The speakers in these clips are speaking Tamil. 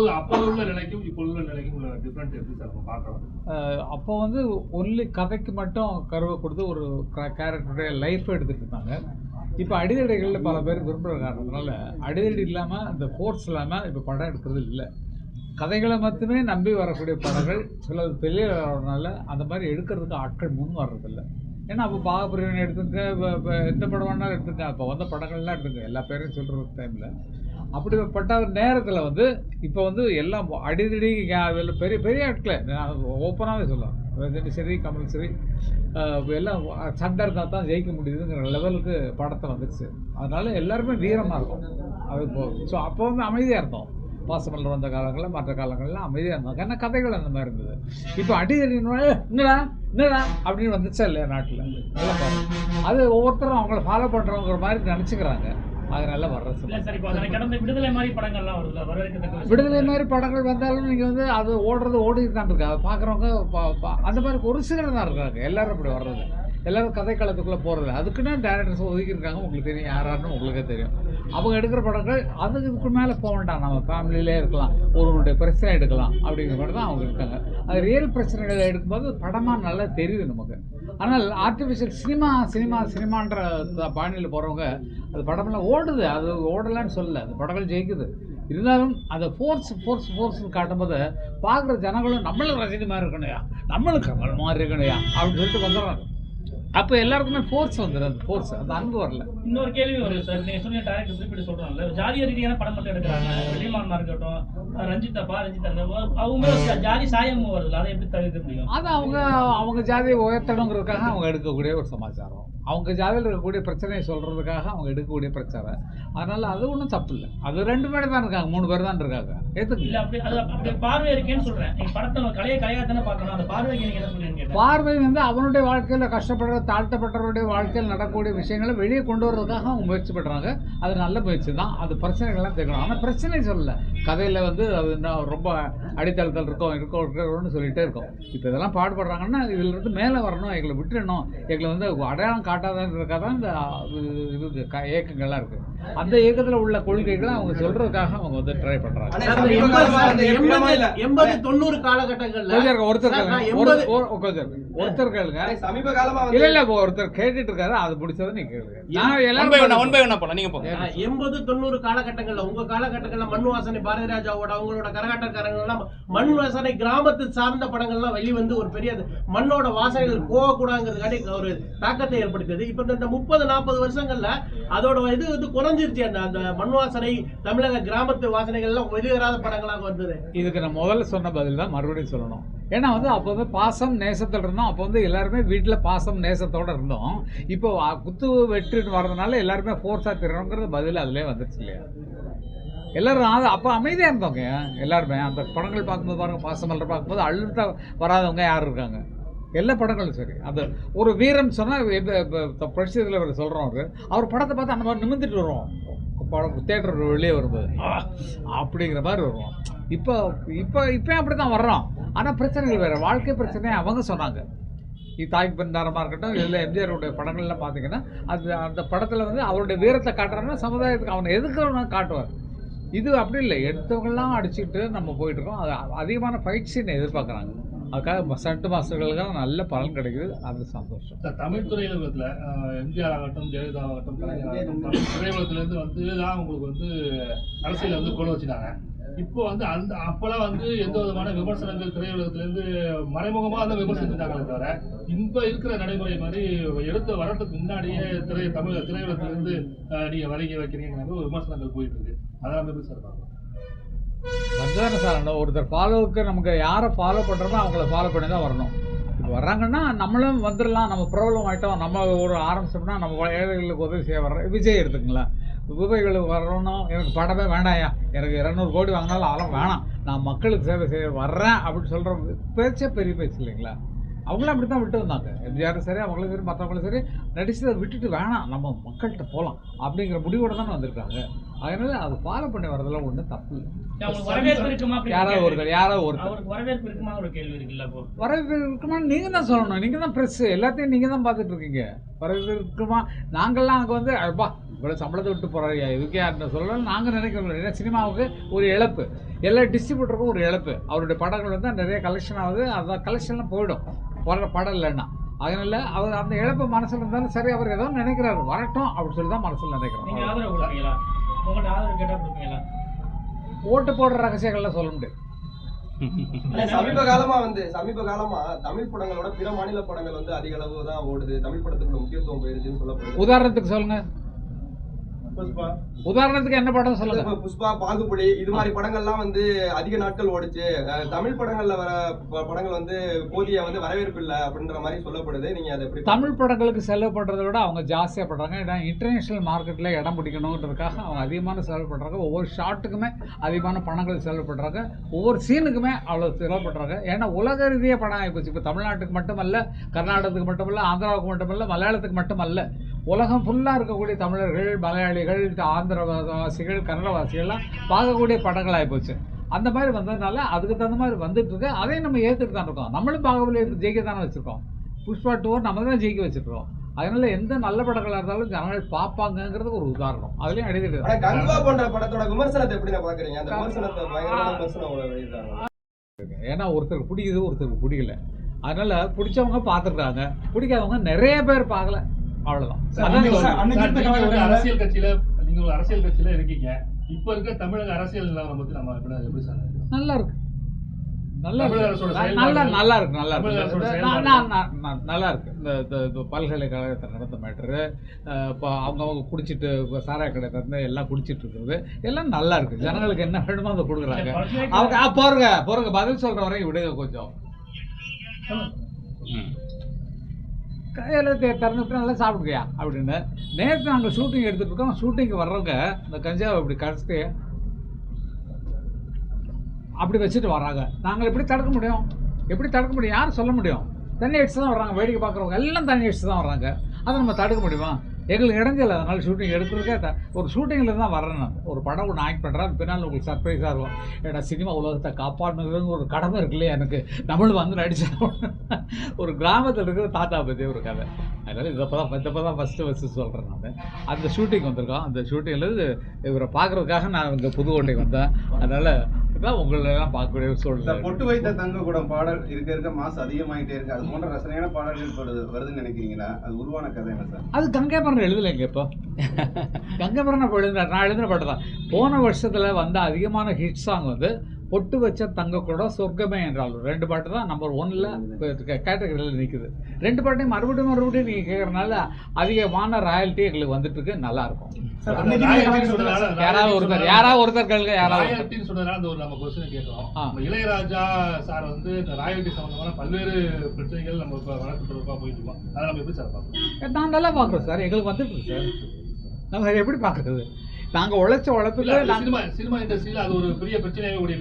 நினைக்கும் அப்போது உள்ள நிலைக்கும் இப்போது உள்ள நிலைக்கும் உள்ள டிஃப்ரெண்ட் எப்படி சார் நம்ம பார்க்கலாம் அப்போ வந்து ஒன்லி கதைக்கு மட்டும் கருவை கொடுத்து ஒரு கேரக்டருடைய லைஃப் எடுத்துட்டு இருந்தாங்க. இப்போ அடிதடைகளில் பல பேர் விரும்புகிற காரணத்தினால அடிதடி இல்லாமல் அந்த ஃபோர்ஸ் இல்லாமல் இப்போ படம் எடுக்கிறது இல்லை. கதைகளை மட்டுமே நம்பி வரக்கூடிய படங்கள் சில பெரிய வரதுனால அந்த மாதிரி எடுக்கிறதுக்கு ஆட்கள் முன் வர்றதில்லை. ஏன்னா அப்போ பாகப்பிரிவினை எடுத்துங்க இப்போ இப்போ எந்த படம் வேணாலும் எடுத்துங்க அப்போ வந்த படங்கள்லாம் எடுத்துங்க எல்லா பேரையும் சொல்கிற டைமில் அப்படிப்பட்ட நேரத்தில் வந்து இப்போ வந்து எல்லாம் அடிதடி பெரிய பெரிய ஆட்களை. நான் ஓப்பனாகவே சொல்லலாம். ரஜினி சரி கமல் சரி எல்லாம் சண்டை இருந்தால் தான் ஜெயிக்க முடியுதுங்கிற லெவலுக்கு படத்தை வந்துடுச்சு அதனால எல்லாருமே வீரமாக இருக்கும். அது இப்போ ஸோ அப்போவுமே அமைதியாக இருந்தோம். பாசமலர் வந்த காலங்களில் மற்ற காலங்கள்லாம் அமைதியாக இருந்தோம். ஏன்னா கதைகள் அந்த மாதிரி இருந்தது. இப்போ அடிதடி என்னடா என்னடா அப்படின்னு வந்துச்சா இல்லையா நாட்டில்? நல்லா பாருங்க. அது ஒவ்வொருத்தரும் அவங்கள ஃபாலோ பண்ணுறவங்கிற மாதிரி நினச்சிக்கிறாங்க. அதனால கடந்த விடுதலை மாதிரி படங்கள் வந்தாலும் நீங்கள் வந்து அது ஓடுறது ஓடிட்டு தான் இருக்கு. அதை பார்க்குறவங்க அந்த மாதிரி ஒரு சிலர் தான் இருக்காங்க. எல்லாரும் அப்படி வர்றது. எல்லாரும் கதைக்களத்துக்குள்ளே போகிறது அதுக்குன்னு டேரக்டர்ஸ் ஒதுக்கியிருக்காங்க. உங்களுக்கு தெரியும் யாராருன்னு உங்களுக்கே தெரியும். அவங்க எடுக்கிற படங்கள் அதுக்கு இதுக்கு மேலே போக வேண்டாம். நம்ம ஃபேமிலியிலே இருக்கலாம். ஒருவருடைய பிரச்சனை எடுக்கலாம் அப்படிங்கிற மாதிரி தான் அவங்க இருக்காங்க. அது ரியல் பிரச்சனைகளை எடுக்கும்போது படமாக நல்லா தெரியுது நமக்கு. ஆனால் ஆர்டிஃபிஷியல் சினிமா சினிமா சினிமான்ற பாணியில் போகிறவங்க அது படமெல்லாம் ஓடுது. அது ஓடலான்னு சொல்லல. அது படங்கள் ஜெயிக்குது. இருந்தாலும் அந்த ஃபோர்ஸ் ஃபோர்ஸ் ஃபோர்ஸ்னு காட்டும்போது பார்க்குற ஜனங்களும் நம்மளும் ரஜினி மாதிரி இருக்கணுயா நம்மளும் கமல் மாதிரி இருக்கணுயா அப்படின்னு சொல்லிட்டு வந்துடுறாங்க. அப்போ எல்லாருக்குமே ஃபோர்ஸ் வந்துடும் அந்த ஃபோர்ஸ் அந்த அன்பு வரல. இன்னொரு கேள்வி வருது சார். நீங்க சொன்ன டேரக்டர் குறிப்பிட்டு சொல்றாங்கல்ல. ஜாதிய ரீதியான படம் மட்டும் எடுக்கிறாங்க. வெளிமானா இருக்கட்டும் ரஞ்சிதப்பா ரஞ்சிதா அவங்க ஜாதி சாயம் வருதுல அதை எப்படி தவிர்க்க முடியும்? அது அவங்க அவங்க ஜாதியை உயர்த்தணுங்கிறதுக்காக அவங்க எடுக்கக்கூடிய ஒரு சமாச்சாரம். அவங்க ஜாதியில் இருக்கக்கூடிய பிரச்சனையை சொல்கிறதுக்காக அவங்க எடுக்கக்கூடிய பிரச்சனை அதனால் அது ஒன்றும் தப்பு இல்லை. அது ரெண்டு பேர் தான் இருக்காங்க. மூணு பேர் தான் இருக்காங்க. அப்படி பார்வை இருக்கேன்னு நீங்க படத்தை கலையை கலையா தானே பார்க்கணும். அந்த பார்வைக்கு நீங்க என்ன பார்வை வந்து அவனுடைய வாழ்க்கையில் கஷ்டப்படுற தாழ்த்தப்பட்டவருடைய வாழ்க்கையில் நடக்கக்கூடிய விஷயங்களை வெளியே கொண்டு வர்றதுக்காக அவங்க முயற்சி பண்ணுறாங்க அது நல்ல முயற்சி தான். அது பிரச்சனைகள்லாம் தெரியும் ஆனால் பிரச்சனை சொல்லல. கதையில் வந்து அது இன்னும் ரொம்ப அடித்தளத்தில் இருக்கோம் இருக்கோம் இருக்கிறோம்னு சொல்லிட்டே இருக்கோம். இப்போ இதெல்லாம் பாடுபடுறாங்கன்னா இதிலிருந்து மேலே வரணும். எங்களை விட்டுறணும். எங்களை வந்து அடையாளம் காட்டாதன்றதுக்காக தான் இந்த இது க- இயக்கங்கள்லாம் இருக்குது அந்த இயக்கத்தில் உள்ள கொள்கைகளை அவங்க சொல்கிறதுக்காக அவங்க வந்து ட்ரை எண்பது தொண்ணூறு காலகட்டங்கள்ல இருங்க, ஒருத்தர் கேளுங்க சமீப காலமா இல்ல இல்ல கேட்டுட்டு இருக்காரு அது பிடிச்சதை நீங்க கேளுங்க எண்பது தொண்ணூறு காலகட்டங்கள்ல உங்க காலகட்டங்கள்ல மண் வாசனை பாரதி ராஜாவோட அவங்களோட கரகாட்டக்காரங்க எல்லாம் மண் வாசனை கிராமத்து சார்ந்த படங்கள்லாம் வெளிவந்து ஒரு பெரிய மண்ணோட வாசனைகள் போகக்கூடாதுங்கிறதுக்காண்டி ஒரு தாக்கத்தை ஏற்படுத்தியது. இப்ப இந்த முப்பது நாற்பது வருஷங்கள்ல அதோட இது வந்து குறைஞ்சிருச்சு. அந்த அந்த மண் வாசனை தமிழக கிராமத்து வாசனைகள் எல்லாம் வெளியேறாத படங்களாக வந்தது. இதுக்கு நான் முதல்ல சொன்ன பதில் தான் மறுபடியும் சொல்லணும். ஏன்னா வந்து அப்போ வந்து பாசம் நேசத்தில் இருந்தோம். அப்போ வந்து எல்லாருமே வீட்டில் பாசம் நேசத்தோடு இருந்தோம். இப்போ குத்து வெற்றின்னு வர்றதுனால எல்லாருமே ஃபோர்ஸாக திறனுங்கிறது பதில் அதிலே வந்துருச்சு இல்லையா? எல்லாரும் அது அப்போ அமைதியாக இருந்தவங்க எல்லாருமே. அந்த படங்கள் பார்க்கும்போது பாருங்க பாசமலர் பார்க்கும்போது அழுத்த வராதவங்க யார் இருக்காங்க? எல்லா படங்களும் சரி. அந்த ஒரு வீரம் சொன்னால் புரட்சி அவர் சொல்கிறோம் அவர். அவர் படத்தை பார்த்து அந்த மாதிரி நிமிர்ந்துட்டு வருவோம். படம் தேட்டர் வெளியே வரும்போது. அப்படிங்கிற மாதிரி வருவோம். இப்போ இப்போ இப்போ அப்படி தான் வர்றோம். ஆனால் பிரச்சனைகள் வேறு. வாழ்க்கை பிரச்சனை அவங்க சொன்னாங்க. தாய்க்கு பண்டாரமாக இருக்கட்டும் இதில் எம்ஜிஆருடைய படங்கள்லாம் பார்த்தீங்கன்னா அது அந்த படத்தில் வந்து அவருடைய வீரத்தை காட்டுறாங்கன்னா சமுதாயத்துக்கு அவனை எதுக்கு காட்டுவார். இது அப்படி இல்லை. எடுத்தவங்கெல்லாம் அடிச்சுட்டு நம்ம போயிட்டுருக்கோம் அது அதிகமான ஃபைட் எதிர்பார்க்குறாங்க. அதுக்காக சட்டு மாஸ்டர்களுக்கெல்லாம் நல்ல பலன் கிடைக்குது. அது சந்தோஷம். சார் தமிழ் திரையுலகத்துல எம்ஜிஆர் ஆகட்டும் ஜெயலலிதா ஆகட்டும் கலைஞர் ஆகட்டும் தமிழ் திரையுலகத்துல இருந்து வந்து தான் உங்களுக்கு வந்து அரசியல் வந்து கொண்டு வச்சுட்டாங்க. இப்போ வந்து அந்த அப்பெல்லாம் வந்து எந்த விதமான விமர்சனங்கள் திரையுலகத்துல இருந்து மறைமுகமா தான் விமர்சிச்சுட்டாங்களே தவிர இப்ப இருக்கிற நடைமுறை மாதிரி எடுத்து வரதுக்கு முன்னாடியே திரை தமிழ் திரையுலகத்துல இருந்து அஹ், நீங்க வரீங்க வைக்கிறீங்க ஒரு விமர்சனங்கள் போயிட்டு இருக்கு. அதெல்லாம் எப்படி சார் பார்க்கலாம் வந்ததானே சார் ஒருத்தர் ஃபாலோவுக்கு நமக்கு யாரை ஃபாலோ பண்ணுறோமோ அவங்கள ஃபாலோ பண்ணி தான் வரணும். இப்போ வர்றாங்கன்னா நம்மளும் வந்துடலாம். நம்ம ப்ராப்ளம் ஆகிட்டோம் நம்ம ஒரு ஆரம்பிச்சோம்னா நம்ம ஏழைகளுக்கு உதவி செய்ய வர்றோம் விஜய் எடுத்துங்களேன் விவசாயிகளுக்கு வரணும் எனக்கு படமே வேண்டாயா எனக்கு இரநூறு கோடி வாங்கினாலும் ஆளும் வேணாம். நான் மக்களுக்கு சேவை செய்ய வர்றேன் அப்படின்னு சொல்கிற பேச்சே பெரிய பேச்சு இல்லைங்களா? அவங்களும் அப்படி தான் விட்டு வந்தாங்க. எம்ஜிஆரும் சரி அவங்களும் சரி மற்றவங்களும் சரி. நடிச்சதை விட்டுட்டு வேணாம். நம்ம மக்கள்கிட்ட போகலாம் அப்படிங்கிற முடிவோட தானே வந்திருக்காங்க. அதனால அது ஃபாலோ பண்ணி வரதெல்லாம் ஒன்றும் தப்பு இல்லை. யாராவது ஒருத்தர் யாராவது ஒருத்தர். வரவேற்பு இருக்குமா ஒரு கேள்வி இருக்குல்ல வரவேற்பு இருக்குமா? நீங்கள் தான் சொல்லணும். நீங்கள் தான் ப்ரெஸ்ஸு எல்லாத்தையும் நீங்கள் தான் பார்த்துட்டு இருக்கீங்க. வரவேற்பு இருக்குமா? நாங்கள்லாம் அங்கே வந்து அப்பா இவ்வளோ சம்பளத்தை விட்டு போகிறாரு இதுக்கு யாருன்னு சொல்லலாம் நாங்கள் நினைக்கிறோம். ஏன்னா சினிமாவுக்கு ஒரு இழப்பு. எல்லா டிஸ்ட்ரிபியூட்டருக்கும் ஒரு இழப்பு. அவருடைய படங்கள் வந்து நிறைய கலெக்ஷன் ஆகுது. அந்த கலெக்ஷன்லாம் போயிடும். போடுற படம் இல்லைன்னா. அதனால அவர் அந்த இழப்பு மனசில் இருந்தாலும் சரி அவர் ஏதோ நினைக்கிறாரு. வரட்டும் அப்படின்னு சொல்லி தான் மனசில் நினைக்கிறோம். ஆதரவு கொடுப்பீங்களா? ஓட்டு போடுற ரகசியங்கள்லாம் சொல்ல முடியாது. சமீப காலமா வந்து சமீப காலமா தமிழ் படங்களோட பிற மாநில படங்கள் வந்து அதிக அளவு தான் ஓடுது. தமிழ் படத்துக்குள்ள முக்கியத்துவம் போயிருச்சுன்னு சொல்லப்படுது. உதாரணத்துக்கு சொல்லுங்க. உதாரணத்துக்கு என்ன படம் சொல்லுங்க. புஷ்பா பாகுபலி இது மாதிரி படங்கள்லாம் வந்து அதிக நாட்கள் ஓடுச்சு. தமிழ் படங்கள்ல வர படங்கள் வந்து போதிய வந்து வரவேற்பு இல்ல அப்படின்ற மாதிரி சொல்லப்படுது. நீங்க அதை எப்படி தமிழ் படங்களுக்கு செலவு பண்ணுறதை விட அவங்க ஜாஸ்தியாக பண்ணுறாங்க ஏன்னா இன்டர்நேஷ்னல் மார்க்கெட்டில் இடம் பிடிக்கணுன்றதுக்காக அவங்க அதிகமான செலவு பண்ணுறாங்க ஒவ்வொரு ஷாட்டுக்குமே அதிகமான பணங்கள் செலவு பண்ணுறாங்க ஒவ்வொரு சீனுக்குமே அவ்வளோ செலவு பண்ணுறாங்க ஏன்னா உலக ரீதியாக படம் ஆகிப்போச்சு இப்போ தமிழ்நாட்டுக்கு மட்டுமல்ல கர்நாடகத்துக்கு மட்டுமல்ல ஆந்திராவுக்கு மட்டுமல்ல மலையாளத்துக்கு மட்டுமல்ல. உலகம் ஃபுல்லாக இருக்கக்கூடிய தமிழர்கள் மலையாளிகள் ஆந்திரவாசிகள் கன்னடவாசிகள்லாம் பார்க்கக்கூடிய படங்கள் ஆகிப்போச்சு அந்த மாதிரி வந்ததுனால அதுக்கு தகுந்த மாதிரி வந்துட்டு இருக்கு. அதையும் நம்ம ஏற்றுட்டு தான் இருக்கோம். நம்மளும் பாகுபலி ஜெயிக்க தானே வச்சுருக்கோம். புஷ்பா டூ நம்ம தான் ஜெயிக்க வச்சிருக்கோம். அதனால எந்த நல்ல படங்களாக இருந்தாலும் ஜனங்கள் பார்ப்பாங்கங்கிறது ஒரு உதாரணம். அதுலயும் கங்குவா போன்ற படத்தோட விமர்சனத்தை எப்படி பாக்குறீங்க அந்த ஏன்னா ஒருத்தருக்கு பிடிக்குது ஒருத்தருக்கு பிடிக்கல. அதனால பிடிச்சவங்க பார்த்துருக்காங்க பிடிக்காதவங்க நிறைய பேர் பார்க்கல. அவ்வளவுதான். அரசியல் கட்சியில நீங்க ஒரு அரசியல் கட்சியில இருக்கீங்க. இப்ப இருக்க தமிழக அரசியல் நிலவரம் பத்தி நம்ம எப்படி? நல்லா இருக்கு. நல்லா நல்லா நல்லா இருக்கு நல்லா இருக்கு. நல்லா இருக்கு. இந்த இந்த- இந்த பல்கலைக்கழகத்தை நடந்த மேட்ரு இப்போ அவங்கவுங்க குடிச்சிட்டு சாராய கடை திறந்து எல்லாம் குடிச்சிட்டு இருக்கிறது எல்லாம் நல்லா இருக்கு. ஜனங்களுக்கு என்ன வேணுமோ அதை கொடுக்குறாங்க. அவங்க போருங்க போருங்க. பதில் சொல்ற வரைக்கும் விடுங்க கொஞ்சம். கையில் திறந்துட்டு நல்லா சாப்பிடுங்கயா அப்படின்னு. நேற்று நாங்கள் ஷூட்டிங் எடுத்துகிட்டு இருக்கோம். ஷூட்டிங்க்கு வர்றவங்க இந்த கஞ்சாவை இப்படி கரைச்சிட்டு அப்படி வச்சுட்டு வராங்க. நாங்கள் எப்படி தடுக்க முடியும்? எப்படி தடுக்க முடியும்? யாரும் சொல்ல முடியும். தண்ணி அடிச்சு தான் வர்றாங்க. வேடிக்கை பார்க்குறவங்க எல்லாம் தண்ணி அடிச்சு தான் வர்றாங்க. அதை நம்ம தடுக்க முடியுமா? எங்களுக்கு இடைஞ்சல அதனால் ஷூட்டிங் எடுக்கிறதுக்கே த- ஒரு ஷூட்டிங்கில் தான் வரேன் நான். ஒரு படம் ஒன்று ஆக்ட் பண்ணுறேன் அது பின்னால் உங்களுக்கு சர்ப்ரைஸாக இருக்கும். ஏடா சினிமா உலகத்தை காப்பாடுங்கிறது ஒரு கடமை இருக்கு இல்லையா எனக்கு. நம்மளும் வந்து நடிச்சா ஒரு கிராமத்தில் இருக்கிற தாத்தா பற்றி ஒரு கதை. அதனால் இதை தான் இப்போ தான் ஃபஸ்ட்டு ஃபஸ்ட்டு சொல்கிறேன் நான். அந்த ஷூட்டிங் வந்திருக்கோம் அந்த ஷூட்டிங்கில் இவரை பார்க்குறதுக்காக நான் இங்கே புதுக்கோட்டைக்கு வந்தேன். அதனால் இதான் உங்களெல்லாம் பார்க்கக்கூடிய சூழ்நிலை. பொட்டு வைத்த தங்க கூடம் பாடல் இருக்க இருக்க மாசு அதிகமாயிட்டே இருக்கு. அது போன்ற ரசனையான பாடல்கள் வருது வருதுன்னு நினைக்கிறீங்களா? அது உருவான கதை என்ன சார்? அது கங்கைபரணம் எழுதலைங்க இப்போ. கங்கைபரணம் இப்போ எழுதுன நான் எழுதின பாட்டு தான். போன வருஷத்தில் வந்த அதிகமான ஹிட் சாங் வந்து பொட்டு வச்ச தங்க கூட சொர்க்கமே என்றால். ரெண்டு பாட்டு தான் நம்பர் ஒன்னில் கேட்டகரியில் நிற்குது ரெண்டு பாட்டையும் மறுபடியும் மறுபடியும் நீங்கள் கேட்குறதுனால அதிகமான ராயல்ட்டி எங்களுக்கு வந்துட்டு இருக்கு. நல்லா நீங்க யாராவது ஒருத்தர் யாராவது ஒருத்தர் கேளுங்க யாராவது சொன்னதால அந்த ஒரு நம்ம கொஸ்டின் கேட்கிறோம் இளையராஜா சார் வந்து இந்த ராயல்ட்டி சம்பந்தமான பல்வேறு பிரச்சனைகள் நம்ம இப்ப வழக்கு தொடர்பா போயிட்டு இருக்கோம் அதை நம்ம எப்படி சார் பார்க்கணும் நான் நல்லா பார்க்குறோம் சார். எங்களுக்கு வந்துட்டு சார். நம்ம எப்படி பார்க்குறது? நாங்கள் உழைச்ச நாங்க- சினிமா சினிமா இண்டஸ்ட்ரியில அது ஒரு பெரிய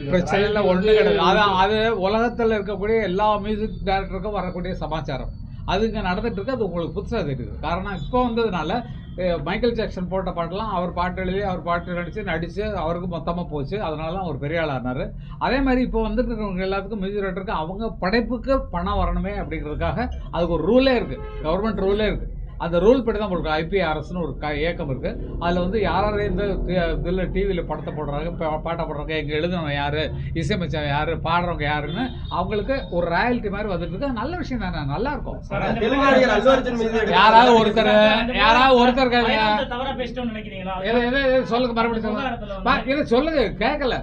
இருக்கு. பிரச்சனை வந்து- கிடையாது. அதான் அது உலகத்தில் இருக்கக்கூடிய எல்லா மியூசிக் டைரக்டருக்கும் வரக்கூடிய சமாச்சாரம். அது இங்கே நடந்துட்டு இருக்கு அது உங்களுக்கு புதுசாக தெரியுது. காரணம் இப்போ வந்ததுனால மைக்கேல் ஜாக்சன் போட்ட பாட்டெல்லாம் அவர் பாட்டு எழுதி அவர் பாட்டு நடித்து நடித்து அவருக்கு மொத்தமாக போச்சு. அதனால அவர் பெரிய ஆளானார் அதே மாதிரி இப்போ வந்துட்டு இருக்கிறவங்க எல்லாத்துக்கும் மியூசிக் டைரக்டருக்கு அவங்க படைப்புக்கு பணம் வரணுமே அப்படிங்கிறதுக்காக அதுக்கு ஒரு ரூலே இருக்குது கவர்மெண்ட் ரூலே இருக்குது அந்த ரூல் படி தான் உங்களுக்கு ஐபிஆர்எஸ்னு ஒரு க இயக்கம் இருக்குது அதில் வந்து யார் இந்த இதில் டிவியில் படத்தை போடுறாங்க பாட்டை போடுறாங்க எங்கே எழுதுனவன் யார் இசையமைச்சவன் யார் பாடுறவங்க யாருன்னு அவங்களுக்கு ஒரு ராயல்ட்டி மாதிரி வந்துட்டு இருக்கு. நல்ல விஷயம் தானே நல்லா இருக்கும். யாராவது ஒருத்தர் யாராவது ஒருத்தர் சொல்லுங்க மறுபடியும் சொல்லுங்க. இது சொல்லுங்க கேட்கல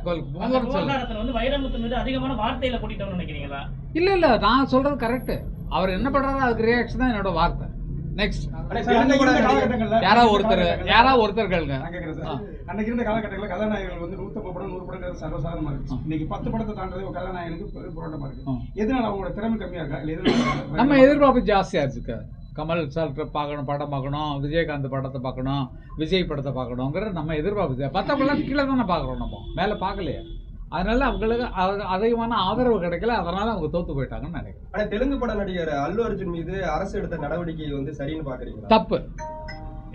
அதிகமான வார்த்தையில கூட்டிட்டோம்னு நினைக்கிறீங்களா? இல்ல இல்ல நான் சொல்றது கரெக்ட் அவர் என்ன பண்றாரோ அதுக்கு ரியாக்ஷன் தான் என்னோட வார்த்தை. நெக்ஸ்ட் யாராவது ஒருத்தர் யாராவது ஒருத்தர் கேளுங்க. அன்னைக்கு இருந்த காலகட்டங்களில் கதாநாயகர்கள் வந்து நூத்தம்பது படம் நூறு படங்கிறது சர்வசாதாரணமா. இன்னைக்கு பத்து படத்தை தாண்டது ஒரு கதாநாயகனுக்கு போராட்டமா இருக்கு. எதனால அவங்களோட திறமை கம்மியா இருக்கா? இல்ல எதனால நம்ம எதிர்பார்ப்பு ஜாஸ்தியா இருக்கு. கமல் சார் பார்க்கணும் படம் பார்க்கணும் விஜயகாந்த் படத்தை பார்க்கணும் விஜய் படத்தை பார்க்கணுங்கிற நம்ம எதிர்பார்ப்பு மத்தவங்கெல்லாம் கீழே தானே பார்க்குறோம் நம்ம. மேலே பார்க்கலையே. அதனால அவங்களுக்கு அதிகமான ஆதரவு கிடைக்கல. அதனால அவங்க தோத்து போயிட்டாங்கன்னு நினைக்கிறேன். ஆனா தெலுங்கு பட நடிகர் அல்லு அர்ஜுன் மீது அரசு எடுத்த நடவடிக்கை வந்து சரின்னு பாக்குறீங்களா தப்பு.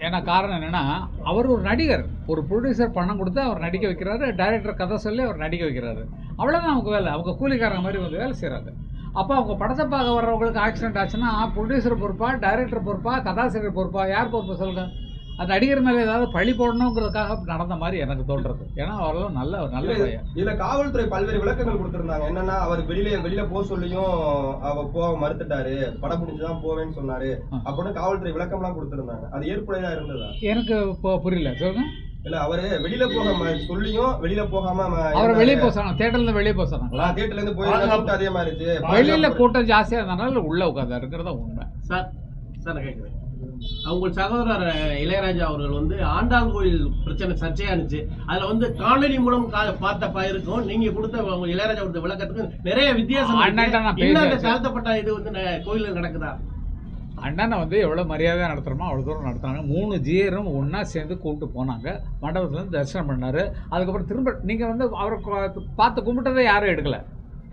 ஏன்னா காரணம் என்னன்னா அவர் ஒரு நடிகர். ஒரு ப்ரொடியூசர் பணம் கொடுத்து அவர் நடிக்க வைக்கிறாரு. டைரக்டர் கதை சொல்லி அவர் நடிக்க வைக்கிறாரு. அவ்வளோதான் அவங்க வேலை. அவங்க கூலிக்காரங்க மாதிரி வந்து வேலை செய்கிறாங்க அப்போ அவங்க படத்தை பார்க்க வர்றவங்களுக்கு ஆக்சிடென்ட் ஆச்சுன்னா ப்ரொடியூசர் பொறுப்பா டைரக்டர் பொறுப்பா கதாசிரியர் பொறுப்பா யார் பொறுப்பு சொல்லுங்க? அந்த நடிகர் மேலே ஏதாவது பழி போடணுங்கிறதுக்காக நடந்த மாதிரி எனக்கு தோன்றது. ஏன்னா அவரெல்லாம் நல்ல நல்ல இதுல காவல்துறை பல்வேறு விளக்கங்கள் கொடுத்திருந்தாங்க. என்னன்னா அவர் வெளியில வெளியில போக சொல்லியும் அவ போக மறுத்துட்டாரு. படம் முடிஞ்சுதான் போவேன்னு சொன்னாரு. அப்படின்னு காவல்துறை விளக்கம் எல்லாம் கொடுத்திருந்தாங்க. அது ஏற்புடையதா இருந்ததா? எனக்கு புரியல. சொல்லுங்க. இல்ல அவரு வெளியில போக சொல்லியும் வெளியில போகாம அவரை. வெளியே போக சொன்னாங்க. தேட்டர்ல வெளியே போக சொன்னாங்களா? தியேட்டர்ல இருந்து. கூட்டம் அதிகமா இருந்துச்சு வெளியில கூட்டம் ஜாஸ்தியா இருந்தனால உள்ள உட்காந்தாருங்கிறத உண்மை. சார் சார் நான் கேட்குறேன் அவங்க சகோதரர் இளையராஜா அவர்கள் வந்து ஆண்டாள் கோயில் பிரச்சனை சர்ச்சையானுச்சு அதுல வந்து காணொலி மூலம் பார்த்த பயிருக்கும் நீங்க கொடுத்த இளையராஜா கொடுத்த விளக்கத்துக்கும் நிறைய வித்தியாசம் இன்னும். தாழ்த்தப்பட்ட இது வந்து கோயில்ல நடக்குதா? அண்ணனை வந்து எவ்வளோ மரியாதையாக நடத்துகிறோமோ அவ்வளோ தூரம் நடத்துனாங்க மூணு ஜியரும் ஒன்றா சேர்ந்து கூப்பிட்டு போனாங்க. மண்டபத்துலேருந்து தரிசனம் பண்ணார். அதுக்கப்புறம் திரும்ப நீங்கள் வந்து அவரை பார்த்து கும்பிட்டதை யாரும் எடுக்கலை.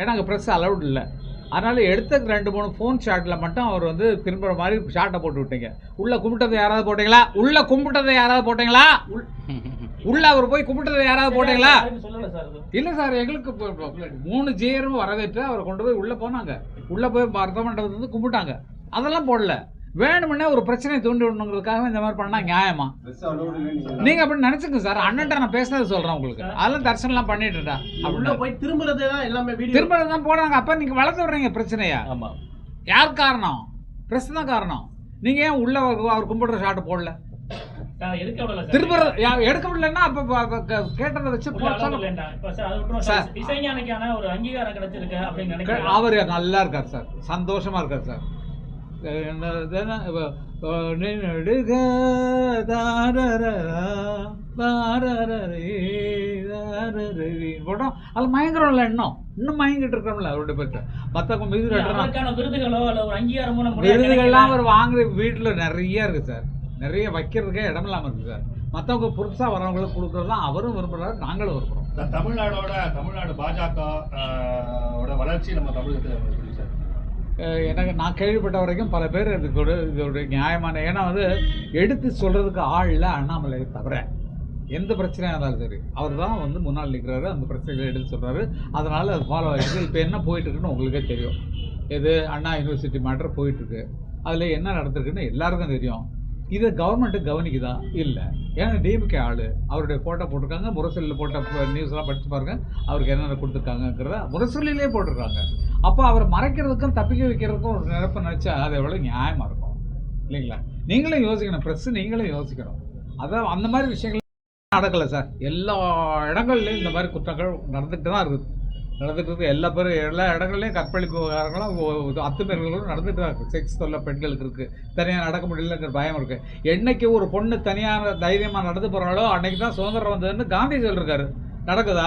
ஏன்னா அங்கே ப்ரெஸ் அலௌட் இல்லை. அதனால் எடுத்த ரெண்டு மூணு ஃபோன் ஷாட்டில் மட்டும் அவர் வந்து திரும்புற மாதிரி ஷாட்டை போட்டு விட்டீங்க. உள்ளே கும்பிட்டதை யாராவது போட்டீங்களா? உள்ளே கும்பிட்டதை யாராவது போட்டீங்களா? உள்ளே அவர் போய் கும்பிட்டதை யாராவது போட்டீங்களா? இல்லை சார் எங்களுக்கு இப்போ- மூணு ஜேரும் வரவேற்று அவரை கொண்டு போய் உள்ளே போனாங்க. உள்ளே போய் அர்த்த மண்டபத்துலேருந்து கும்பிட்டாங்க. அதெல்லாம் போடல. வேணுமுன்னே ஒரு பிரச்சனையை தூண்டி விடணுங்கிறதுக்காக இந்த மாதிரி பண்ணா நியாயமா? நீங்க அப்படி நினைச்சுங்க சார். அண்ணன்ட்ட நான் பேசுனது சொல்றேன் உங்களுக்கு. அதெல்லாம் தரிசனம்லாம் பண்ணிட்டுடா உள்ள அப்படின்னு போய் திரும்புறது தான் எல்லாமே வீடியோ. திரும்ப தான் போடுறாங்க அப்ப நீங்க வளர்த்து விடுறீங்க பிரச்சனையா. ஆமா. யார் காரணம்? பிரஸ் தான் காரணம். நீங்க ஏன் உள்ள அவர் கும்பிடுற ஷாட் போடல? சார் எடுக்க விடல சார். திரும்ப யா- எடுக்க முடியலன்னா அப்ப கேட்டதை வச்சு அவர் நல்லா இருக்கார் சார். சந்தோஷமா இருக்கார் சார். என்னதுன்னா, இப்ப, அஹ், நின்னுடுக தாரரரா, தாரரரே, தாரரரே. போட்டோம் அதில் மயங்குறோம்ல இன்னும் இன்னும் மயங்கிட்டு இருக்கோம்ல அவருடைய பேர்த்து மற்ற மியூசிக் டேரக்டர்லாம் அதற்கான விருதுகளோ அல்ல ஒரு அங்கீகாரமோ நம்ம விருதுகள்லாம் அவர் வாங்குற வீட்டில் நிறைய இருக்கு சார் நிறைய வைக்கிறதுக்கே இடம் இல்லாமல் இருக்கு சார் மற்றவங்க புதுசாக வரவங்களுக்கு கொடுக்குறதுலாம் அவரும் விரும்புறாரு நாங்களும் விரும்புகிறோம் தமிழ்நாடோட தமிழ்நாடு பாஜக ஓட வளர்ச்சி நம்ம தமிழகத்தில் எனக்கு நான் கேள்விப்பட்ட வரைக்கும் பல பேர் இதுக்கு ஒரு இது ஒரு நியாயமான ஏன்னா வந்து எடுத்து சொல்கிறதுக்கு ஆள் இல்லை அண்ணாமலை தவிர. எந்த பிரச்சனையாக இருந்தாலும் சரி. அவர் தான் வந்து முன்னாள் நிற்கிறாரு அந்த பிரச்சனைகளை எடுத்து சொல்கிறாரு அதனால் அது ஃபாலோ ஆகிடுது இப்போ என்ன போயிட்டுருக்குன்னு உங்களுக்கே தெரியும். எது அண்ணா யூனிவர்சிட்டி மேட்டர் போயிட்டுருக்கு. அதில் என்ன நடந்திருக்குன்னு எல்லாருக்கும் தெரியும். இதை கவர்மெண்ட்டு கவனிக்குதா? இல்லை. ஏன்னா டிஎம்கே ஆள். அவருடைய ஃபோட்டோ போட்டிருக்காங்க. முரசொலியில் போட்ட நியூஸ்லாம் படித்து பாருங்க. அவருக்கு என்னென்ன கொடுத்துருக்காங்கங்கிறத முரசொலியிலே போட்டிருக்காங்க அப்போ அவர் மறைக்கிறதுக்கும் தப்பிக்க வைக்கிறதுக்கும் ஒரு நிரப்ப நினச்சா அது எவ்வளோ நியாயமாக இருக்கும். இல்லைங்களா? நீங்களும் யோசிக்கணும். ப்ரெஸ்ஸு நீங்களும் யோசிக்கணும். அதான் அந்த மாதிரி விஷயங்கள் நடக்கலை சார். எல்லா இடங்கள்லையும் இந்த மாதிரி குற்றங்கள் நடந்துகிட்டு தான் இருக்குது நடந்துட்டு எல்லா பேரும் எல்லா இடங்கள்லையும் கற்பழிப்புகாரங்களும் அத்துமீறல்களும் நடந்துட்டு தான் இருக்குது செக்ஸ் தொல்லை பெண்களுக்கு இருக்குது தனியாக நடக்க முடியலங்கிற பயம் இருக்குது என்னைக்கு ஒரு பொண்ணு தனியாக தைரியமாக நடந்து போகிறாளோ அன்றைக்கி தான் சுதந்திரம் வந்ததுன்னு காந்தி சொல்லியிருக்காரு நடக்குதா?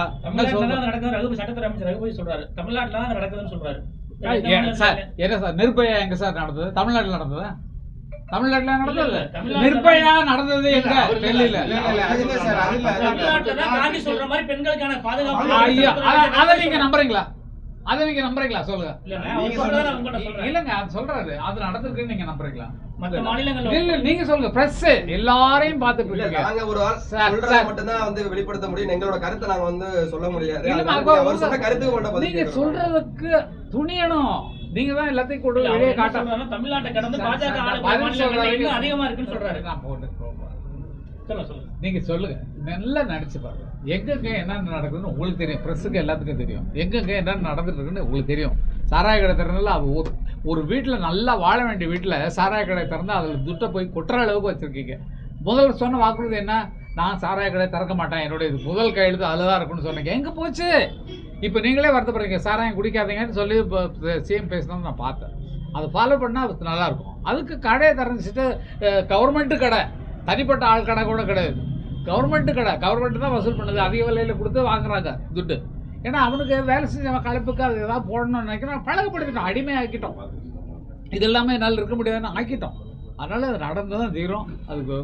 நடக்குது ரகு சட்டத்துறை அமைச்சர் ரகுபதி சொல்றாரு. தமிழ்நாட்டுல தான் நடக்குதுன்னு சொல்றாரு. சார் என்ன சார் நிர்பயா எங்க சார் நடந்தது? தமிழ்நாட்டில் நடந்ததா? தமிழ்நாட்டில் நடந்தது நிர்பயா நடந்தது எங்க? டெல்லியில இல்ல, இல்ல, அது இல்ல சார், அது இல்ல, அது இல்ல. தமிழ்நாட்டுல தான் காந்தி சொல்ற மாதிரி பெண்களுக்கான பாதுகாப்பு அதை நீங்க நம்புறீங்களா? அதை நீங்க நம்புறீங்களா? சொல்லுங்க. இல்லங்க அது சொல்றாரு. அது நடந்திருக்குன்னு நீங்க நம்புறீங்களா? நீங்க சொல்லுங்க. பிரஸ் எல்லாரையும் இருக்கீங்க. நாங்க ஒரு சார். மட்டும்தான் வந்து வெளிப்படுத்த முடியும். எங்களோட கருத்தை நாங்க வந்து சொல்ல முடியாது. கருத்துக்கு மட்டும் நீங்க. சொல்றதுக்கு துணியணும். நீங்க தான் எல்லாத்தையும் கொண்டு இல்ல, அவர் வெளியே என்ன காட்ட சொல்றாருன்னா, தமிழ்நாட்டை கடந்து பாஜக அதிகமா இருக்குன்னு சொல்றாரு. நீங்க சொல்லுங்க. நல்லா நடிச்சு பாருங்க. எங்கெங்க என்னென்ன நடக்குதுன்னு உங்களுக்கு தெரியும். ப்ரெஸ்ஸுக்கு எல்லாத்துக்கும் தெரியும். எங்கெங்க என்னென்ன நடந்துட்டு இருக்குன்னு உங்களுக்கு தெரியும். சாராய கடை திறந்தால ஒரு ஒரு வீட்டில் நல்லா வாழ வேண்டிய வீட்டில் சாராய கடை திறந்தால் அதில் துட்டை போய் கொட்டுற அளவுக்கு வச்சுருக்கீங்க. முதல்ல சொன்ன வாக்குறுதி என்ன? நான் சாராய கடை திறக்க மாட்டேன். என்னுடைய இது முதல் கையெழுத்து அதில் தான் இருக்குன்னு சொன்னீங்க. எங்கே போச்சு? இப்போ நீங்களே வருத்தப்படுறீங்க. சாராயம் குடிக்காதீங்கன்னு சொல்லி இப்போ சிஎம் பேசினது நான் பார்த்தேன். அதை ஃபாலோ பண்ணால் அது நல்லாயிருக்கும் அதுக்கு கடையை திறந்துச்சுட்டு கவர்மெண்ட்டு கடை. தனிப்பட்ட ஆள் கடை கூட கிடையாது. கவர்மெண்ட்டு கடை கவர்மெண்ட் தான் வசூல் பண்ணுது. அதிக விலையில் கொடுத்து வாங்குறாங்க துட்டு. ஏன்னா அவனுக்கு வேலை செஞ்ச கலப்புக்கு அது ஏதாவது போடணும்னு நினைக்கிறோம். பழகப்படுத்திட்டோம் அடிமை ஆக்கிட்டோம் இது எல்லாமே என்னால் இருக்க முடியாதுன்னு ஆக்கிட்டோம். அதனால அது நடந்து தான் தீரும். அதுக்கு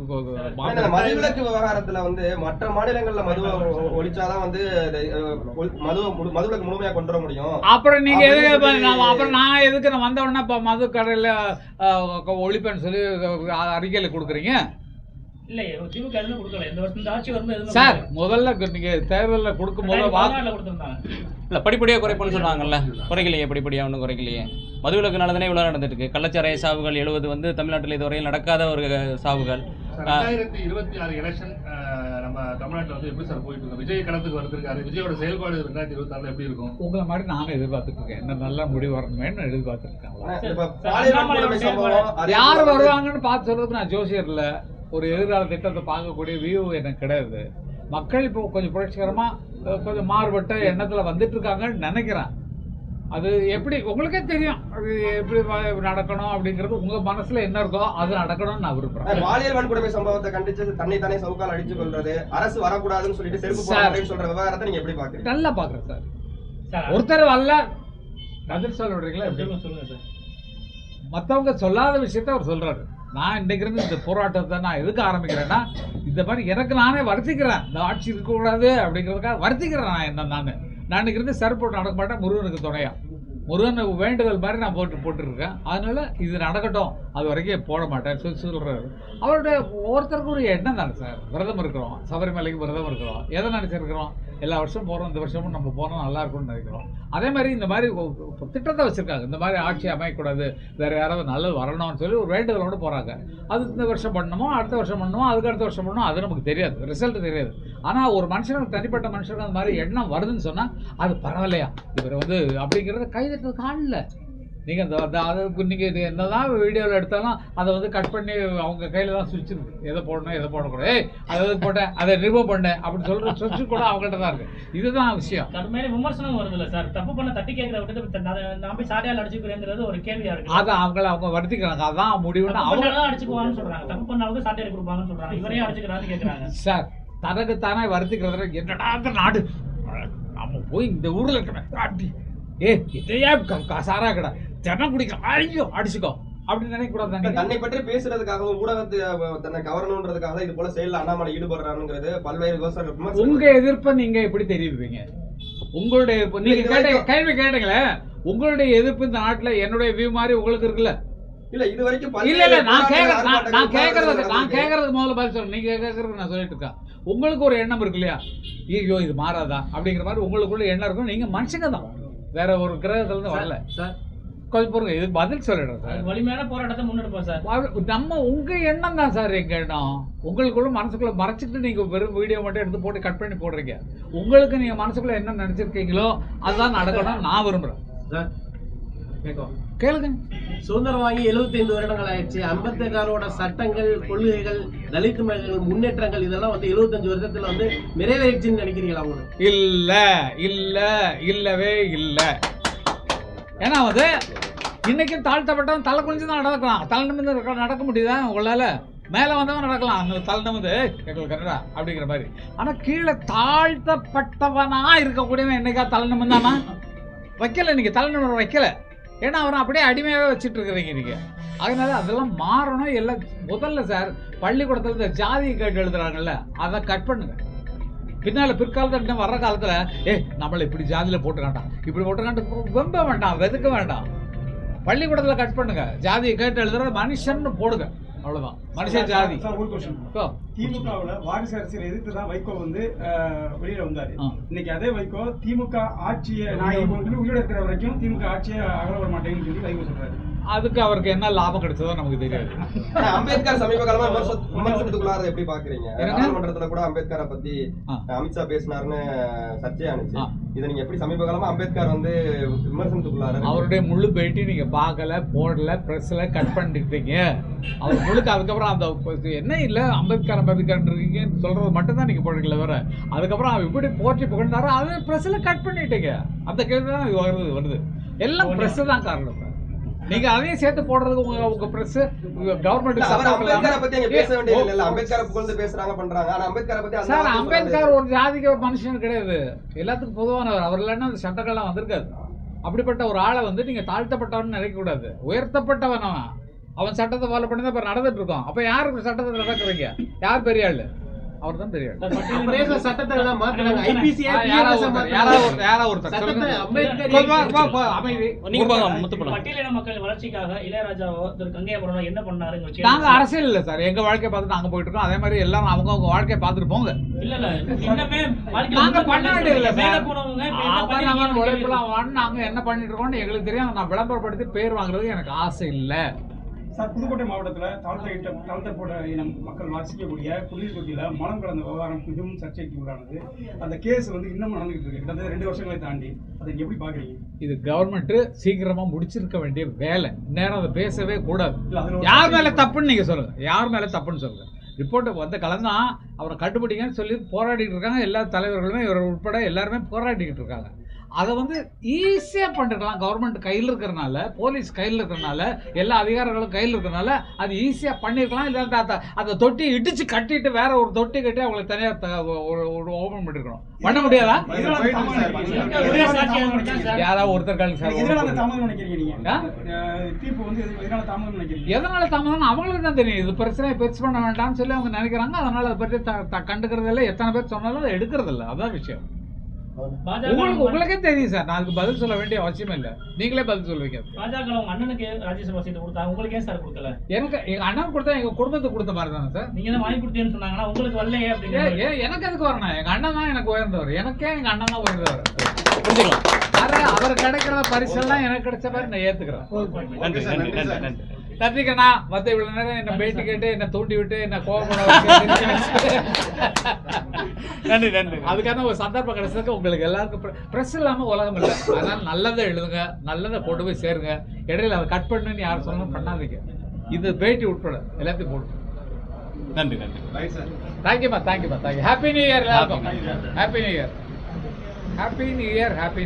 மதுவிலக்கு விவகாரத்துல வந்து மற்ற மாநிலங்கள்ல மதுவை ஒ- ஒழிச்சாதான் வந்து மது மதுவிலக்கு முழுமையா கொண்டு வர முடியும். அப்புறம் நீங்க எதுக்கு அப்புறம் நான் எதுக்கு நான் வந்த உடனே இப்போ மது கடையில் ஒழிப்பேன்னு சொல்லி அறிக்கையில கொடுக்குறீங்க? சார். முதல்ல நீங்க தேர்தலில் கொடுக்கும் போது இல்லை படிப்படியாக குறைப்புன்னு சொன்னாங்கல்ல. குறைக்கலையே படிப்படியாக ஒன்றும் குறைக்கலையே. மதுவிலக்கு தானே இவ்வளோ நடந்துட்டு இருக்கு கள்ளச்சாராய சாவுகள் எழுபது வந்து தமிழ்நாட்டில் இதுவரையில் நடக்காத ஒரு சாவுகள். ரெண்டாயிரத்தி இருபத்தி ஆறு எலெக்ஷன் நம்ம தமிழ்நாட்டுல வந்து எப்படி சார் போயிட்டு இருக்கோம் விஜய் களத்துக்கு வந்திருக்காரு. விஜயோட செயல்பாடு ரெண்டாயிரத்தி இருபத்தி ஆறுல எப்படி இருக்கும்? உங்களை மாதிரி நானும் எதிர்பார்த்துட்டு இருக்கேன். என்ன நல்ல முடிவு வரணுமேன்னு எதிர்பார்த்துருக்கேன் யார் வருவாங்கன்னு பார்த்து சொல்றதுக்கு நான் ஜோசியர் இல்ல. ஒரு எதிர்கால திட்டத்தை பார்க்கக்கூடிய வியூ எனக்கு கிடையாது. மக்கள் இப்போ கொஞ்சம் புரட்சிகரமா அஹ், கொஞ்சம் மாறுபட்ட எண்ணத்துல வந்துட்டு இருக்காங்கன்னு நினைக்கிறேன். அது எப்படி உங்களுக்கே தெரியும். அது எப்படி நடக்கணும் அப்படிங்கிறது உங்க மனசுல என்ன இருக்கோ அது நடக்கணும்னு நான் விரும்புறேன். பாலியல் வன்கொடுமை சம்பவத்தை கண்டிச்சு தன்னை தானே சவுக்கால் அடிச்சு கொள்றது அரசு வரக்கூடாதுன்னு சொல்லிட்டு செருப்பு சொல்ற விவகாரத்தை நீங்க எப்படி பாக்குறீங்க? நல்லா பாக்குறேன் சார். சார் ஒருத்தர் வரல. பதில் சொல்ல விடுறீங்களா எப்படி? சொல்லுங்க சொல்லுங்க சார். மற்றவங்க சொல்லாத விஷயத்த அவர் சொல்றாரு. நான் இன்னைக்கு இருந்து இந்த போராட்டத்தை நான் எதுக்கு ஆரம்பிக்கிறேன்னா இந்த மாதிரி எனக்கு நானே வருத்திக்கிறேன். இந்த ஆட்சி இருக்கக்கூடாது அப்படிங்கிறதுக்காக வருத்திக்கிறேன் நான் என்ன நான். நான் இன்னைக்கு இருந்து செருப்பு நடக்க மாட்டேன் முருகனுக்கு துணையா. முருகனுக்கு வேண்டுதல் மாதிரி நான் போட்டு போட்டுருக்கேன். அதனால இது நடக்கட்டும். அது வரைக்கும் போட மாட்டேன் சொல்லி சொல்கிறாரு அவருடைய ஒவ்வொருத்தருக்கும் ஒரு எண்ணம் தானே சார். விரதம் இருக்கிறோம். சபரிமலைக்கு விரதம் இருக்கிறோம். எதை நினச்சிருக்கிறோம்? எல்லா வருஷம் போகிறோம் இந்த வருஷமும் நம்ம போனால் நல்லா இருக்கும்னு நினைக்கிறோம். அதே மாதிரி இந்த மாதிரி திட்டத்தை வச்சுருக்காங்க. இந்த மாதிரி ஆட்சி அமையக்கூடாது. வேறு யாராவது நல்லது வரணும்னு சொல்லி ஒரு வேண்டுதலோடு போகிறாங்க அது இந்த வருஷம் பண்ணணுமோ அடுத்த வருஷம் பண்ணணுமோ அதுக்கு அடுத்த வருஷம் பண்ணணும் அது நமக்கு தெரியாது. ரிசல்ட் தெரியாது. ஆனால் ஒரு மனுஷனுக்கு தனிப்பட்ட மனுஷனுக்கு அந்த மாதிரி எண்ணம் வருதுன்னு சொன்னால் அது பரவாயில்லையா? இவர் வந்து அப்படிங்கிறத கைதட்டுறது காணல நீங்கள் அந்த அதுக்கு நீங்கள் இது என்னதான் வீடியோவில் எடுத்தாலும் அதை வந்து கட் பண்ணி அவங்க கையில் தான் சுவிட்ச் இருக்கு எதை போடணும் எதை போடக்கூடாது. ஏய் அதை எதுக்கு போட்டேன் அதை ரிமூவ் பண்ணேன் அப்படின்னு சொல்கிற சுவிட்ச் கூட அவங்கள்ட்ட தான் இருக்கு. இதுதான் விஷயம். கடுமையான விமர்சனம் வருதுல்ல சார். தப்பு பண்ண தட்டி கேட்கற விட்டு நான் போய் அடிச்சுக்கிறேங்கிறது ஒரு கேள்வியா இருக்கு. அதை அவங்கள அவங்க வருத்திக்கிறாங்க. அதான் முடிவுன்னு அவங்க அடிச்சுக்குவாங்கன்னு சொல்றாங்க. தப்பு பண்ணாலும் சாட்டையால் கொடுப்பாங்கன்னு சொல்றாங்க. இவரையும் அடிச்சுக்கிறான்னு கேக்குறாங்க. சார் தனக்கு தானே வருத்திக்கிறதுல என்னடா இந்த நாடு? நம்ம போய் இந்த ஊர்ல இருக்கிற ஏ இதையா க- க- சாரா கடை. தினம் குடிக்கலாம் ஐயோ அடிச்சுக்கோ. அப்படின்னு நினைக்க கூடாது தன்னை பற்றி பேசுறதுக்காகவும் ஊடகத்தை தன்னை கவரணுன்றதுக்காக இது போல செயல்ல அண்ணாமலை ஈடுபடுறாருங்கிறது பல்வேறு விமர்சகர்கள். உங்க எதிர்ப்பை நீங்க எப்படி தெரிவிப்பீங்க? உங்களுடைய நீங்க கேட்ட கேள்வி கேட்டீங்களே? உங்களுடைய எதிர்ப்பு இந்த நாட்டுல என்னுடைய வியூ மாதிரி உங்களுக்கு இருக்குல்ல? இல்ல இது வரைக்கும் இல்ல இல்ல நான் பல்வேறு கேக்குற நான் கேக்குறது நான் கேக்குறதுக்கு முதல்ல பதில் சொல்றேன். நீங்க கேக்குறது நான் சொல்லிட்டு இருக்கேன். உங்களுக்கு ஒரு எண்ணம் இருக்கு இல்லையா? ஐயோ இது மாறாதா? அப்படிங்கிற மாதிரி உங்களுக்குள்ள எண்ணம் இருக்கும். நீங்க மனுஷங்க தான். வேற ஒரு கிரகத்துல இருந்து வரல. சார் கொஞ்சம் பொறுங்க. இதுக்கு பதில் சொல்லிடுறேன் சார். வலிமையான போராட்டத்தை முன்னெடுப்போம் சார். நம்ம உங்க எண்ணம் தான் சார் எங்க எண்ணம். உங்களுக்குள்ள மனசுக்குள்ள மறைச்சிட்டு நீங்க வெறும் வீடியோ மட்டும் எடுத்து போட்டு கட் பண்ணி போடுறீங்க. உங்களுக்கு நீங்க மனசுக்குள்ள என்ன நினைச்சிருக்கீங்களோ அதுதான் நடக்கணும் நான் விரும்புறேன். சார் கேட்கும் கேளுங்க. சுதந்திரம் வாங்கி 75 வருடங்கள் ஆயிடுச்சு. அம்பேத்கரோட சட்டங்கள் கொள்கைகள் தலித் முன்னேற்றங்கள் இதெல்லாம் வந்து 75 வருஷத்துல வந்து நிறைவேறிச்சுன்னு நினைக்கிறீங்களா உங்களுக்கு இல்ல இல்ல இல்லவே இல்ல. ஏன்னா வந்து இன்னைக்கும் தாழ்த்தப்பட்டவன் தலை குனிஞ்சு தான் நடக்கலாம். தலை இருக்க- நடக்க முடியுதா? உங்களால? மேல வந்தவன் நடக்கலாம். அந்த தலை எங்களுக்கு கரெக்டா அப்படிங்கிற மாதிரி. ஆனா கீழே தாழ்த்தப்பட்டவனா இருக்கக்கூடியவன் என்னைக்கா தலை நிமிர்ந்தானா? வைக்கல நீங்க தலை வைக்கல. ஏன்னா அவனை அப்படியே அடிமையாகவே வச்சுட்டு இருக்கிறீங்க நீங்க. அதனால அதெல்லாம் மாறணும். எல்லாம் முதல்ல சார் பள்ளிக்கூடத்தில் இந்த ஜாதி கேட்டு எழுதுறாங்கல்ல அதை கட் பண்ணுங்க. பின்னால பிற்காலத்தில் வர்ற காலத்தில் ஏ நம்மளை இப்படி ஜாதியில் போட்டுக்காண்டான் இப்படி போட்டுக்காண்டு வெம்ப வேண்டாம் வெதுக்க வேண்டாம். பள்ளிக்கூடத்தில் கட் பண்ணுங்க. ஜாதியை கேட்டு எழுதுற மனுஷன்னு போடுங்க. அவ்வளவுதான். மனுஷன் ஜாதி. திமுகவுல வாரிசு அரசியல் எதிர்த்து தான் வைகோ வந்து வெளியில வந்தாரு. இன்னைக்கு அதே வைகோ திமுக ஆட்சியை நான் வந்து உயிரோட இருக்கிற வரைக்கும் திமுக ஆட்சியை அகல வர மாட்டேன்னு சொல்லி வைகோ சொல்றாரு. அதுக்கு அவருக்கு என்ன லாபம் கிடைச்சதோ நமக்கு தெரியாது. அம்பேத்கர் சமீப காலமா விமர்ச- விமர்சனத்துக்குள்ளார எப்படி பாக்குறீங்க? நாடாளுமன்றத்துல கூட அம்பேத்கரை பத்தி. அமித்ஷா பேசினாருன்னு சர்ச்சையானுச்சு. இதை நீங்க எப்படி சமீப காலமா அம்பேத்கர் வந்து விமர்சனத்துக்குள்ளார அவருடைய முழு பேட்டி நீங்க பார்க்கல போடல பிரஸ்ல கட் பண்ணிட்டீங்க. அவர் முழுக்க அதுக்கப்புறம் அந்த என்ன இல்ல அம்பேத்கர் அம்பேத்கர் இருக்கீங்கன்னு சொல்றது மட்டும் தான் நீங்க போடுறீங்களே வேற அதுக்கப்புறம் அவர் எப்படி போற்றி புகழ்ந்தாரோ அதை பிரஸ்ல கட் பண்ணிட்டீங்க. அந்த கேள்வி தான் வருது வருது. எல்லாம் பிரஸ் தான் காரணம். நீங்க அதையும் சேர்த்து போடுறதுக்கு உங்க உங்க பிரஸ் அவர் கவர்மெண்ட் அம்பேத்கரை பத்தி பேச வேண்டியது இல்ல அம்பேத்கரை புகழ்ந்து பேசுறாங்க பண்றாங்க. ஆனா அம்பேத்கரை பத்தி சார் அம்பேத்கர் ஒரு ஜாதிக்கு ஒரு மனுஷன் கிடையாது. எல்லாத்துக்கும் பொதுவானவர். அவர் இல்லைன்னா அந்த சட்டங்கள்லாம் வந்திருக்காது. அப்படிப்பட்ட ஒரு ஆளை வந்து நீங்க தாழ்த்தப்பட்டவன் நினைக்க கூடாது உயர்த்தப்பட்டவன் அவன். சட்டத்தை ஃபாலோ பண்ணி தான் இப்போ நடந்துட்டு இருக்கோம். அப்ப யாருக்கு சட்டத்தை நடக்கிறீங்க? யார் பெரிய ஆளு? அவர் தான் சட்டத்தை மாத்துறாங்க. யாராவது யாராவது ஒருத்தர் அமைதி. பட்டியலின மக்கள் வளர்ச்சிக்காக இளையராஜாவோ திரு கங்கையபுரம் என்ன பண்ணாருங்க நாங்க அரசியல் இல்ல சார். எங்க வாழ்க்கையை பார்த்து நாங்க போயிட்டு இருக்கோம். அதே மாதிரி எல்லாரும் அவங்க அவங்க வாழ்க்கையை பார்த்துட்டு போங்க. இல்ல இல்ல. இன்னமே நாங்க பண்ண சார். அவன் அவன் உழைப்புல அவன் நாங்க என்ன பண்ணிட்டு இருக்கோம்னு எங்களுக்கு தெரியும். நான் விளம்பரப்படுத்தி பேர் வாங்குறதுக்கு எனக்கு ஆசை இல்ல. சார் புதுக்கோட்டை மாவட்டத்தில் தாழ்த்த தாழ்த்தப்பட்ட இனம் மக்கள் வசிக்கக்கூடிய குடிநீர் தொட்டியில் மலம் கலந்த விவகாரம் மிகவும் சர்ச்சைக்கு உள்ளானது. அந்த கேஸ் வந்து இன்னும் நடந்துகிட்டு இருக்கு. கிட்டத்தட்ட ரெண்டு வருஷங்களை தாண்டி. அதை எப்படி பாக்குறீங்க இது கவர்மெண்ட்டு சீக்கிரமா முடிச்சிருக்க வேண்டிய வேலை. நேரம் அதை பேசவே கூடாது. யார் மேல. தப்புன்னு நீங்க சொல்லுங்க. யார் மேல தப்புன்னு சொல்லுங்க. ரிப்போர்ட் வந்து கலந்தான் அவரை கண்டுபிடிங்கன்னு சொல்லி போராடிட்டு இருக்காங்க. எல்லா தலைவர்களுமே இவர் உட்பட எல்லாருமே போராடிக்கிட்டு இருக்காங்க. அதை வந்து ஈஸியாக பண்ணிருக்கலாம். கவர்மெண்ட் கையில் இருக்கிறனால போலீஸ் கையில் இருக்கிறனால எல்லா அதிகாரிகளும் கையில் இருக்கிறனால அது ஈஸியாக பண்ணியிருக்கலாம் இல்லை அந்த அந்த தொட்டியை இடிச்சு கட்டிட்டு வேற ஒரு தொட்டி கட்டி அவங்களுக்கு தனியாக ஒரு ஓப்பன் பண்ணிருக்கணும். பண்ண முடியாதா. யாராவது ஒருத்தர் எதனால தாமதம் அவங்களுக்கு தான் தெரியும். இது பிரச்சனையை பெருசு பண்ண வேண்டாம்னு சொல்லி அவங்க நினைக்கிறாங்க. அதனால அதை பற்றி கண்டுக்கிறது இல்லை எத்தனை பேர் சொன்னாலும் அதை எடுக்கிறது இல்லை அதான் விஷயம். உங்களுக்கு உங்களுக்கே தெரியும் சார். நான் அதுக்கு பதில் சொல்ல வேண்டிய அவசியம் இல்லை. நீங்களே பதில் சொல்லுவீங்க. பாஜக உங்க அண்ணனுக்கு ராஜ்யசபா சீட்டு கொடுத்தாங்க உங்களுக்கு ஏன் சார் கொடுக்கல? எனக்கு எங்க அண்ணன் கொடுத்தா எங்க குடும்பத்துக்கு கொடுத்த மாதிரி தானே சார்? நீங்க தான் வாங்கி கொடுத்தேன்னு சொன்னாங்கன்னா உங்களுக்கு வரலையே அப்படிங்கிற எனக்கு எதுக்கு வரணும்? எங்க அண்ணன் தான் எனக்கு உயர்ந்தவர். எனக்கே எங்க அண்ணன் தான் உயர்ந்தவர். புரிஞ்சுக்கலாம். அது அவர் கிடைக்கிற பரிசெல்லாம் எனக்கு கிடைச்ச மாதிரி நான் ஏத்துக்கிறேன். நன்றி நன்றி நன்றி. நன்றி நன்றிக்கண்ணா மத்த இவ்வளவு நேரம் என்ன பேட்டி கேட்டு என்ன தூண்டி விட்டு என்ன கோவப்பட வச்சு நன்றி நன்றி அதுக்கான ஒரு சந்தர்ப்பம் கிடைச்சதுக்கு உங்களுக்கு எல்லாருக்கும் ப்ரெஸ் இல்லாம உலகம் இல்லை. அதனால நல்லதை எழுதுங்க நல்லதை கொண்டு போய் சேருங்க. இடையில அதை கட் பண்ணுன்னு யார் சொல்லணும் பண்ணாதீங்க. இது பேட்டி உட்பட எல்லாத்தையும் போடுங்க நன்றி நன்றி. ரைட் சார் தேங்க்யூமா தேங்க்யூமா thank you happy new year எல்லாருக்கும். Happy new year happy new year happy